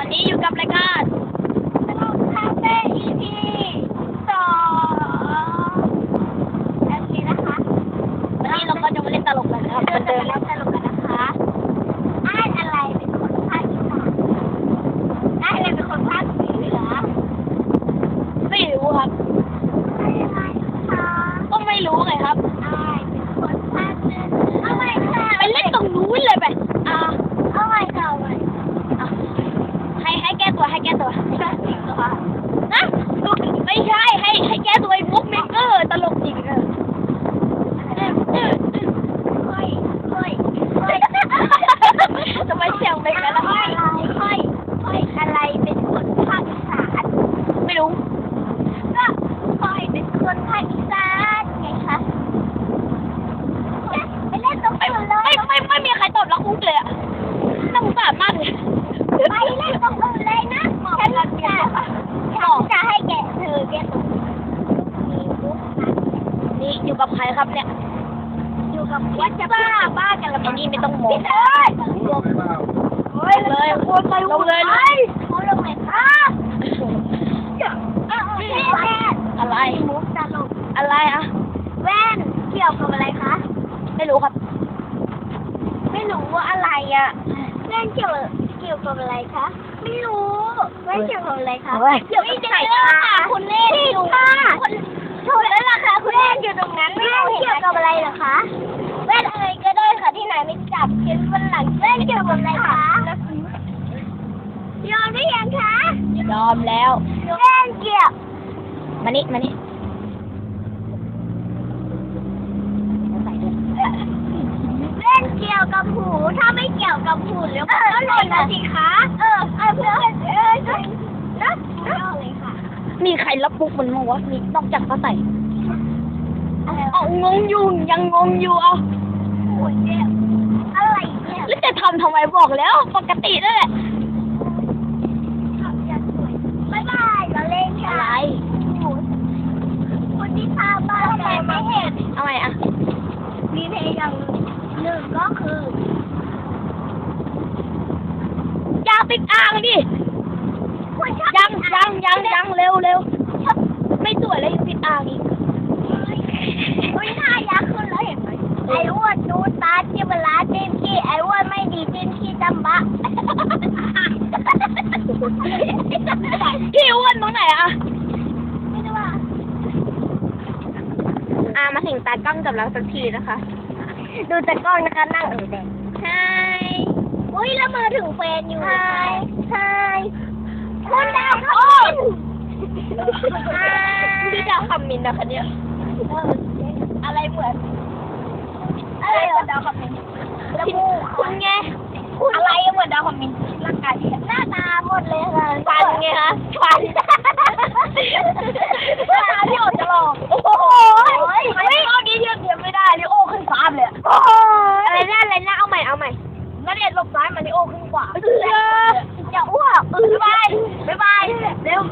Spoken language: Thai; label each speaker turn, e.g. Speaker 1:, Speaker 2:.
Speaker 1: อนนี้อยู่กับรายการ
Speaker 2: สนุกคาเฟ่ EP สองโอเคนะคะว
Speaker 1: ันนี้เราก็จะมาเล่นตลกกันนะครับเหมือนเล่
Speaker 2: นตลกกันนะคะไอ้อะไรเป็นคนภาคอีสานอ้อะไรเป็นคนภาคเหรือ
Speaker 1: ไม่รู้ครับ
Speaker 2: อ้านอะไรคะ
Speaker 1: ก็ไม่รู้ไงครับ กับใครครับเนี่ย
Speaker 2: อยู่กับวัดบ้า
Speaker 3: บ้ากันละไอ้นี่
Speaker 1: ไม่ต้องมองพี่เอ
Speaker 3: ้ยเฮ้ยเลยลงเลยลงเลย
Speaker 2: เขาลงไหนครับเออพี่แว่น
Speaker 1: อะไร
Speaker 3: มุกตลก
Speaker 1: อะไรอะ
Speaker 2: แว่นเกี่ยวกับอะไรคะ
Speaker 1: ไม่รู้ครับ
Speaker 3: ไม่รู้ว่าอะไรอะ
Speaker 2: แว่นเกี่ยวเกี่ยวกับอะไรคะ ไม่รู้แว่นเกี่ยวกับอะไรคะเฮ้ยเกี่ยวกับไข่ค่ะค
Speaker 1: ุณเล่นอยู่ค่ะคุณ อมแล้ว
Speaker 2: แว่นเกียว
Speaker 1: มานี่มานี่
Speaker 2: เล่นเกี่ยวกับหู ถ้าไม่เกี่ยวกับหูแล้วก็เลยนะสิคะเออเออเพื่อนเออนะนะเลยค่ะ
Speaker 1: มีใครรับมุกมันมั้งวะมีนอกจากป้าใส่
Speaker 2: เอา
Speaker 1: งงอยู่ยังงงอยู่เอาโอ
Speaker 2: ้ยอะไรเนี่ยแล้
Speaker 1: วจะทำทำไมบอกแล้ว ปกตินั่นแหละ
Speaker 2: ทำอย่างสวยบ๊ายบายเราเล่นค่ะ อะไรคุณที่พาบ้านแต่ไม่เห็น
Speaker 1: เอาไงอะ
Speaker 2: มีเพลงอย่างหนึ่งก็คือ
Speaker 1: ยางติดอ่างดิ
Speaker 2: คุณชอบยังยังยังย
Speaker 1: ังเร็วเร็วไม่สวยเลยยังติดอ่างอีก
Speaker 2: คุณท่ายักษ์ขึ้นแล้วเห็นไหมไอ้อ้วนนูนตาจิบลาจิมขี้ไอ้อ้วนไม่ดีจิมขี้จำบะ
Speaker 1: พี่อ้วนตรงไหนอะ
Speaker 2: ไม่ได้ว่า
Speaker 1: อ่ามา ถึงตากล้องกับเราสักทีนะคะ
Speaker 2: ดูแต่กล้องนะคะนั่งเออแดงใช่อุ้ยแล้วมือถึงเฟนอยู่ใช่ใช่คุณดาวโอ้
Speaker 1: พี่ดาวคำมินนะคะเนี่ยอะไรเหมือน
Speaker 2: อะไรเหรอ
Speaker 3: ดาวคอมเมนต์
Speaker 2: แล้วมูกคุณ
Speaker 1: ไง
Speaker 2: อะไร
Speaker 3: เหมือนดาวคอมเมนต์ร่างกาย
Speaker 2: หน้าตาหมดเลยค่ะฟันไงค
Speaker 1: ะฟัน เอาใหม่
Speaker 3: นาเดชหลบซ้ายมาริโ
Speaker 1: อขึ้น
Speaker 3: ข
Speaker 1: วา
Speaker 2: อย่าอ้วกบ๊ายบ
Speaker 3: ายบ๊ายบายเร็ว